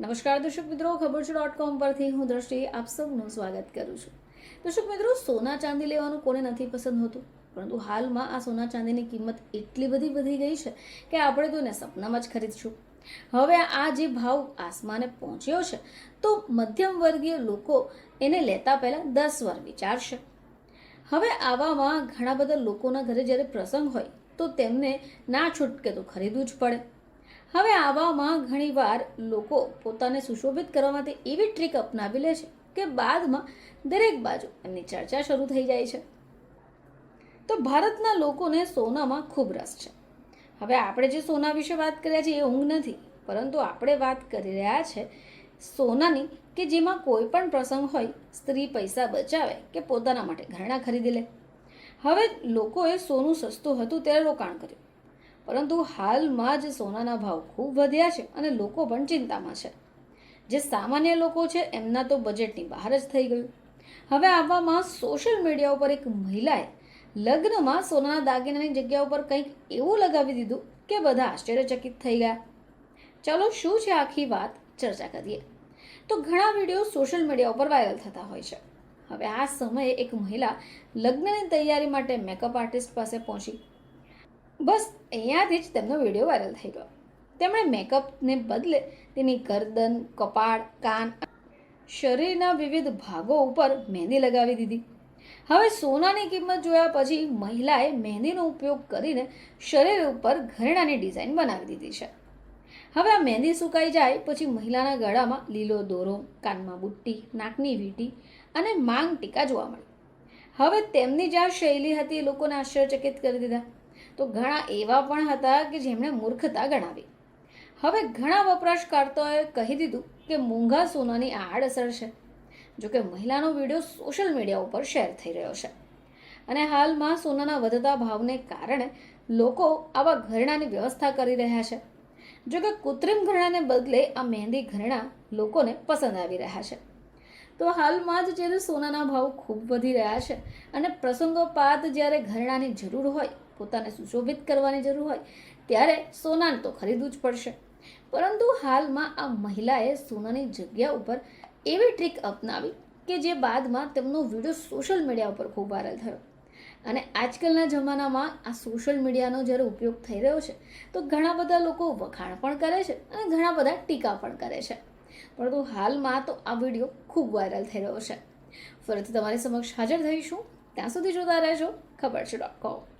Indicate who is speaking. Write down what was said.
Speaker 1: નમસ્કાર દર્શક મિત્રો, ખબર છે ડોટ કોમ પરથી હું દ્રષ્ટિ આપ સૌનું સ્વાગત કરું છું. દર્શક મિત્રો, સોના ચાંદી લેવાનું કોને નથી પસંદ હોતું? પરંતુ હાલમાં આ સોના ચાંદીની કિંમત એટલી બધી વધી ગઈ છે કે આપણે તો એને સપનામાં જ ખરીદશું. હવે આ જે ભાવ આસમાને પહોંચ્યો છે, તો મધ્યમ વર્ગીય લોકો એને લેતા પહેલાં દસ વાર વિચારશે. હવે આવામાં ઘણા બધા લોકોના ઘરે જ્યારે પ્રસંગ હોય, તો તેમને ના છૂટકે તો ખરીદવું જ પડે. હવે આવામાં ઘણીવાર લોકો પોતાને સુશોભિત કરવા માટે એવી ટ્રીક અપનાવી લે છે કે બાદમાં દરેક બાજુ એમની ચર્ચા શરૂ થઈ જાય છે. તો ભારતના લોકોને સોનામાં ખૂબ રસ છે. હવે આપણે જે સોના વિશે વાત કર્યા છીએ એ ઊંઘ નથી, પરંતુ આપણે વાત કરી રહ્યા છે સોનાની કે જેમાં કોઈ પણ પ્રસંગ હોય, સ્ત્રી પૈસા બચાવે કે પોતાના માટે ઘરેણાં ખરીદી લે. હવે લોકોએ સોનું સસ્તું હતું ત્યારે રોકાણ કર્યું. પરંતુ હાલમાં જ સોનાના ભાવ ખૂબ વધ્યા છે અને લોકો પણ ચિંતામાં છે. જે સામાન્ય લોકો છે, એમના તો બજેટની બહાર જ થઈ ગયું. હવે આવવામાં સોશિયલ મીડિયા ઉપર એક મહિલાએ લગ્નમાં સોનાના દાગીનાની જગ્યા ઉપર કંઈક એવું લગાવી દીધું કે બધા આશ્ચર્યચકિત થઈ ગયા. ચાલો શું છે આખી વાત? ચર્ચા કરીએ. તો ઘણા વીડિયો સોશિયલ મીડિયા ઉપર વાયરલ થતા હોય છે. હવે આ સમયે એક મહિલા લગ્નની તૈયારી માટે મેકઅપ આર્ટિસ્ટ પાસે પહોંચી. બસ અહીંયાથી જ તેમનો વીડિયો વાયરલ થઈ ગયો. તેમણે મેકઅપને બદલે તેની ગરદન, કપાળ, કાન, શરીરના વિવિધ ભાગો ઉપર મહેંદી લગાવી દીધી. હવે સોનાની કિંમત જોયા પછી મહિલાએ મહેંદીનો ઉપયોગ કરીને શરીર ઉપર ઘરેણાની ડિઝાઇન બનાવી દીધી છે. હવે આ મહેંદી સુકાઈ જાય પછી મહિલાના ગળામાં લીલો દોરો, કાનમાં બુટ્ટી, નાકની વીંટી અને માંગ ટીકા જોવા મળી. હવે તેમની જે આ શૈલી હતી એ લોકોને આશ્ચર્યચકિત કરી દીધા. તો ઘણા એવા પણ હતા કે જેમણે મૂર્ખતા ગણાવી. હવે ઘણા વપરાશકર્તાઓએ કહી દીધું કે મોંઘા સોનાની આડઅસર છે જોકે મહિલાનો વીડિયો સોશિયલ મીડિયા ઉપર શેર થઈ રહ્યો છે. અને હાલમાં સોનાના વધતા ભાવને કારણે લોકો આવા ઘરેણાની વ્યવસ્થા કરી રહ્યા છે. જોકે કૃત્રિમ ઘરેણાને બદલે આ મહેંદી ઘરેણા લોકોને પસંદ આવી રહ્યા છે. તો હાલમાં જ જ્યારે સોનાના ભાવ ખૂબ વધી રહ્યા છે અને પ્રસંગોપાત જ્યારે ઘરેણાની જરૂર હોય પોતાને સુશોભિત કરવાની જરૂર હોય, ત્યારે સોનાને તો ખરીદવું જ પડશે. પરંતુ હાલમાં આ મહિલાએ સોનાની જગ્યા ઉપર એવી ટ્રીક અપનાવી કે જે બાદમાં તેમનો વીડિયો સોશિયલ મીડિયા ઉપર ખૂબ વાયરલ થયો. અને આજકાલના જમાનામાં આ સોશિયલ મીડિયાનો જ્યારે ઉપયોગ થઈ રહ્યો છે, તો ઘણા બધા લોકો વખાણ પણ કરે છે અને ઘણા બધા ટીકા પણ કરે છે. પરંતુ હાલમાં તો આ વીડિયો ખૂબ વાયરલ થઈ રહ્યો છે. ફરીથી તમારી સમક્ષ હાજર થઈશું. ત્યાં સુધી જોતા રહેજો. ખબર છે ડોટ કોમ.